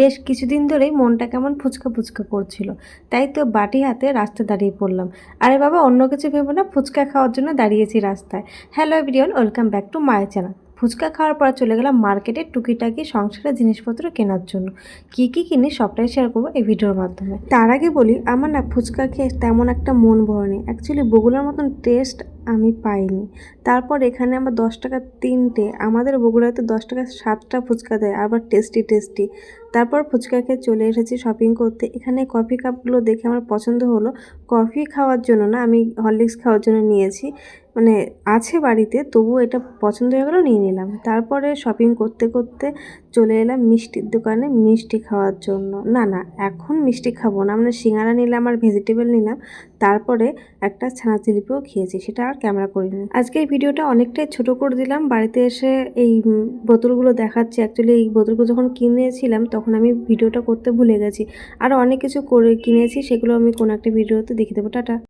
বেশ কিছুদিন ধরেই মনটা কেমন ফুচকা ফুচকা করছিল। তাই তো বাটি হাতে রাস্তায় দাঁড়িয়ে পড়লাম। আরে বাবা, অন্য কিছু ভেবো না, ফুচকা খাওয়ার জন্য দাঁড়িয়েছি রাস্তায়। Hello everyone welcome back to my channel fuchka খাওয়ার পর চলে গেলাম মার্কেটে টুকিটাকি সংসারের জিনিসপত্র কেনার জন্য। কী কী কিনি সবটাই শেয়ার করব এই ভিডিওর মাধ্যমে। তার আগে বলি, আমার না ফুচকা খেয়ে তেমন একটা মন ভরেনি। অ্যাকচুয়ালি বগুলার মতন টেস্ট আমি পাইনি। তারপর এখানে আমার দশ টাকা তিনটে, আমাদের বগুড়াতে দশ টাকা সাতটা ফুচকা দেয়, আবার টেস্টি টেস্টি তারপর ফুচকা খেয়ে চলে এসেছি শপিং করতে। এখানে কফি কাপগুলো দেখে আমার পছন্দ হলো। কফি খাওয়ার জন্য না, আমি হরলিক্স খাওয়ার জন্য নিয়েছি। মানে আছে বাড়িতে, তবুও এটা পছন্দ হয়ে গেলো, নিয়ে নিলাম। তারপরে শপিং করতে করতে চলে এলাম মিষ্টির দোকানে মিষ্টি খাওয়ার জন্য। না না, এখন মিষ্টি খাব না। আমরা সিঙ্গারা নিলাম আর ভেজিটেবল নিলাম, তারপরে একটা ছানা জিলিপিও খেয়েছি, সেটা আর ক্যামেরা করিনি। আজকে এই ভিডিওটা অনেকটাই ছোট করে দিলাম। বাড়িতে এসে এই বোতলগুলো দেখাচ্ছি। অ্যাকচুয়ালি এই বোতলগুলো যখন কিনেছিলাম তখন আমি ভিডিওটা করতে ভুলে গেছি। আর অনেক কিছু করে কিনেছি, সেগুলো আমি কোনো একটা ভিডিওতে দেখে দেবো। টাটা।